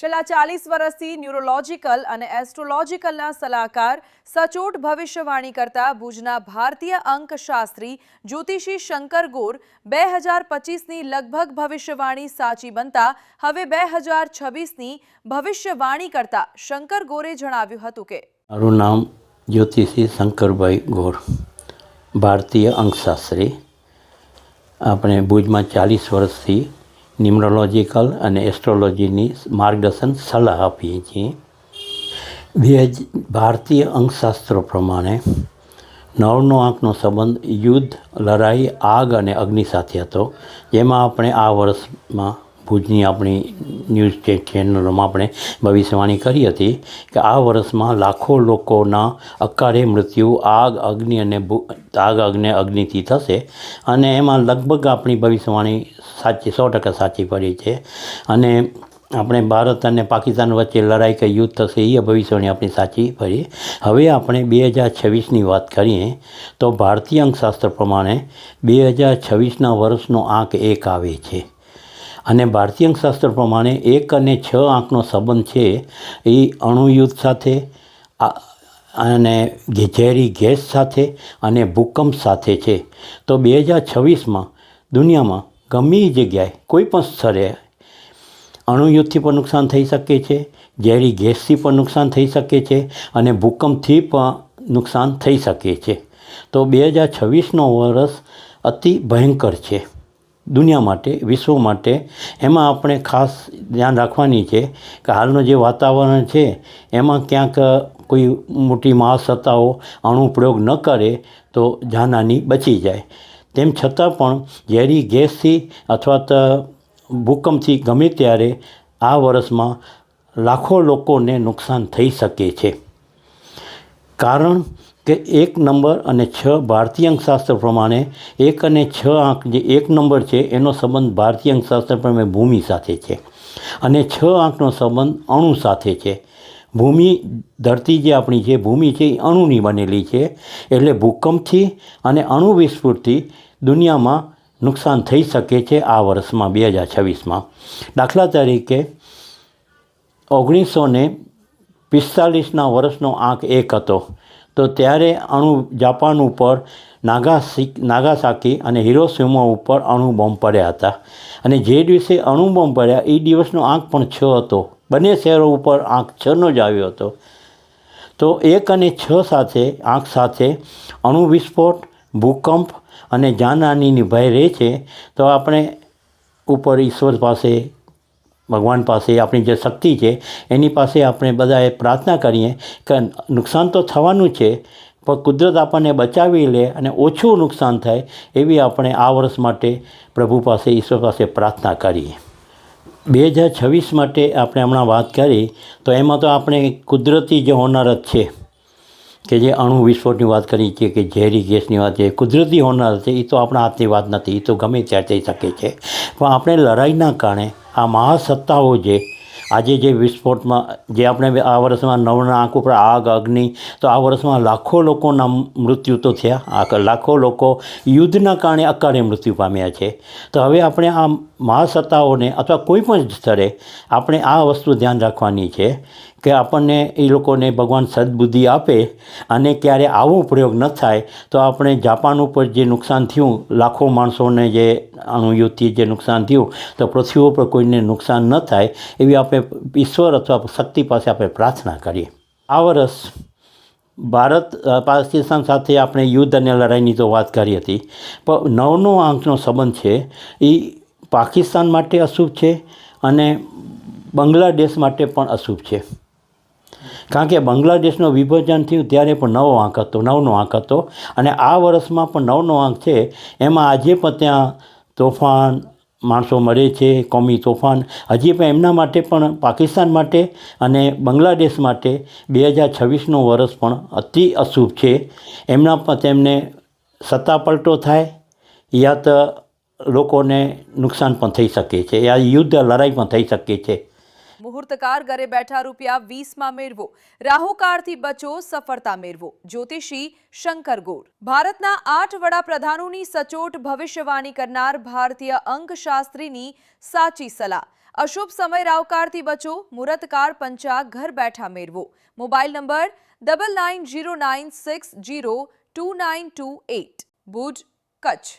છેલ્લા ચાલીસ વર્ષથી ન્યુરોલોજીકલ અને એસ્ટ્રોલોજીકલના સલાહકાર, સચોટ ભવિષ્યવાણી કરતા ભુજના ભારતીય અંકશાસ્ત્રી જ્યોતિષી શંકર ગોર બે હજાર પચીસની લગભગ ભવિષ્યવાણી સાચી બનતા હવે બે હજાર છવ્વીસની ભવિષ્યવાણી કરતા શંકર ગોરે જણાવ્યું હતું કે મારું નામ જ્યોતિષી શંકરભાઈ ગોર, ભારતીય અંકશાસ્ત્રી. આપણે ભુજમાં ચાલીસ વર્ષથી ન્યુમરોલોજીકલ અને એસ્ટ્રોલોજીની માર્ગદર્શન સલાહ આપીએ છીએ. બે ભારતીય અંકશાસ્ત્રો પ્રમાણે નવનો આંકનો સંબંધ યુદ્ધ, લડાઈ, આગ અને અગ્નિ સાથે હતો, જેમાં આપણે આ વર્ષમાં ભુજની આપણી ન્યૂઝ ચેનલોમાં આપણે ભવિષ્યવાણી કરી હતી કે આ વર્ષમાં લાખો લોકોના અકાળે મૃત્યુ, આગ, અગ્નિ અને આગ, અગ્નિ, અગ્નિથી થશે. અને એમાં લગભગ આપણી ભવિષ્યવાણી સાચી, સો ટકા સાચી પડી છે. અને આપણે ભારત અને પાકિસ્તાન વચ્ચે લડાઈ કે યુદ્ધ થશે એ ભવિષ્યવાણી આપણી સાચી પડી. હવે આપણે બે હજાર છવ્વીસની વાત કરીએ તો ભારતીય અંકશાસ્ત્ર પ્રમાણે બે હજાર છવ્વીસના વર્ષનો આંક એક આવે છે. અને ભારતીય શાસ્ત્ર પ્રમાણે એક અને છ આંકનો સંબંધ છે એ અણુયુદ્ધ સાથે અને ઝેરી ગેસ સાથે અને ભૂકંપ સાથે છે. તો બે હજાર છવ્વીસમાં દુનિયામાં ગમે જગ્યાએ કોઈ પણ સ્થળે અણુયુદ્ધથી પણ નુકસાન થઈ શકે છે, ઝેરી ગેસથી પણ નુકસાન થઈ શકે છે અને ભૂકંપથી પણ નુકસાન થઈ શકે છે. તો બે હજાર છવ્વીસનો વર્ષ અતિ ભયંકર છે. દુનિયા માટે, વિશ્વ માટે. એમાં આપણે ખાસ ધ્યાન રાખવાની છે કે હાલનું જે વાતાવરણ છે, એમાં ક્યાંક કોઈ મોટી મહાસત્તાઓ અણુ પ્રયોગ ન કરે તો જાનહાની બચી જાય. તેમ છતાં પણ ઝેરી ગેસથી અથવા તો ભૂકંપથી ગમે ત્યારે આ વર્ષમાં લાખો લોકોને નુકસાન થઈ શકે છે. કારણ કે એક નંબર અને છ ભારતીય અંકશાસ્ત્ર પ્રમાણે એક અને છ આંક જે એક નંબર છે, એનો સંબંધ ભારતીય અંકશાસ્ત્ર પ્રમાણે ભૂમિ સાથે છે અને છ આંકનો સંબંધ અણુ સાથે છે. ભૂમિ ધરતી જે આપણી છે ભૂમિ છે, એ અણુની બનેલી છે. એટલે ભૂકંપથી અને અણુ વિસ્ફોટથી દુનિયામાં નુકસાન થઈ શકે છે આ વર્ષમાં, બે હજાર છવ્વીસમાં. દાખલા તરીકે ઓગણીસો ને પિસ્તાલીસના વર્ષનો આંક એક હતો. તો ત્યારે અણુ જાપાન ઉપર નાગાસી, નાગાસાકી અને હિરોસીમા ઉપર અણુ બોમ્બ પડ્યા હતા. અને જે દિવસે અણુ બોમ્બ પડ્યા એ દિવસનો આંક પણ છ હતો. બંને શહેરો ઉપર આંક છનો જ આવ્યો હતો. તો એક અને છ સાથે આંખ સાથે અણુ વિસ્ફોટ, ભૂકંપ અને જાનહાનિની ભય રહે છે. તો આપણે ઉપર ઈશ્વર પાસે ભગવાન પાસે આપણી જે શક્તિ છે, એની પાસે આપણે બધાએ પ્રાર્થના કરીએ કે નુકસાન તો થવાનું છે, પણ કુદરત આપણને બચાવી લે અને ઓછું નુકસાન થાય એવી આપણે આ વર્ષ માટે પ્રભુ પાસે, ઈશ્વર પાસે પ્રાર્થના કરીએ. બે હજાર છવ્વીસ માટે આપણે હમણાં વાત કરી, તો એમાં તો આપણે કુદરતી જે હોનારત છે કે જે અણુ વિસ્ફોટની વાત કરી છે કે ઝેરી ગેસની વાત છે, કુદરતી હોનાર છે એ તો આપણા હાથની વાત નથી એ તો ગમે ત્યારે થઈ શકે છે. પણ આપણે લડાઈના કારણે આ મહાસત્તાઓ જે, આજે જે વિસ્ફોટમાં, જે આપણે આ વર્ષમાં નવના આંખ ઉપર આગ, અગ્નિ, તો આ વર્ષમાં લાખો લોકોના મૃત્યુ તો થયા. આ લાખો લોકો યુદ્ધના કારણે અકાળે મૃત્યુ પામ્યા છે. તો હવે આપણે આ મહાસત્તાઓને અથવા કોઈ પણ સ્થળે આપણે આ વસ્તુ ધ્યાન રાખવાની છે કે આપણને એ લોકોને ભગવાન સદબુદ્ધિ આપે અને ક્યારે આવો પ્રયોગ ન થાય, તો આપણે જાપાન ઉપર જે નુકસાન થયું, લાખો માણસોને જે અણુયુદ્ધથી જે નુકસાન થયું, તો પૃથ્વી ઉપર કોઈને નુકસાન ન થાય, એવી આપણે ઈશ્વર અથવા શક્તિ પાસે આપણે પ્રાર્થના કરીએ. આ વર્ષ ભારત પાકિસ્તાન સાથે આપણે યુદ્ધ અને લડાઈની તો વાત કરી હતી, પણ નવનો આંકનો સંબંધ છે એ પાકિસ્તાન માટે અશુભ છે અને બાંગ્લાદેશ માટે પણ અશુભ છે. કારણ કે બાંગ્લાદેશનું વિભાજન થયું ત્યારે પણ નવો આંક હતો, નવનો આંક હતો. અને આ વર્ષમાં પણ નવનો આંક છે. એમાં આજે પણ ત્યાં તોફાન માણસો મરે છે, કોમી તોફાન. હજી પણ એમના માટે પણ, પાકિસ્તાન માટે અને બાંગ્લાદેશ માટે બે હજાર છવ્વીસનું વર્ષ પણ અતિ અશુભ છે. એમના પણ તેમને સત્તા પલટો થાય, યા તો લોકોને નુકસાન પણ થઈ શકે છે, યા યુદ્ધ લડાઈ પણ થઈ શકે છે. મુહૂર્તકાર ઘરે બેઠા રૂપિયા વીસમાં મેળવો. રાહુકાળથી બચો, સફળતા મેળવો. જ્યોતિષી શંકર ગોર. ભારતના આઠ વડાપ્રધાનોની સચોટ ભવિષ્યવાણી કરનાર ભારતીય અંકશાસ્ત્રીની સાચી સલાહ. અશુભ સમય રાહુકાળથી બચો, મુહૂર્તકાર પંચાગ ઘર બેઠા મેળવો. Mobile number double nine zero nine six zero two nine two eight Bhuj, Kutch.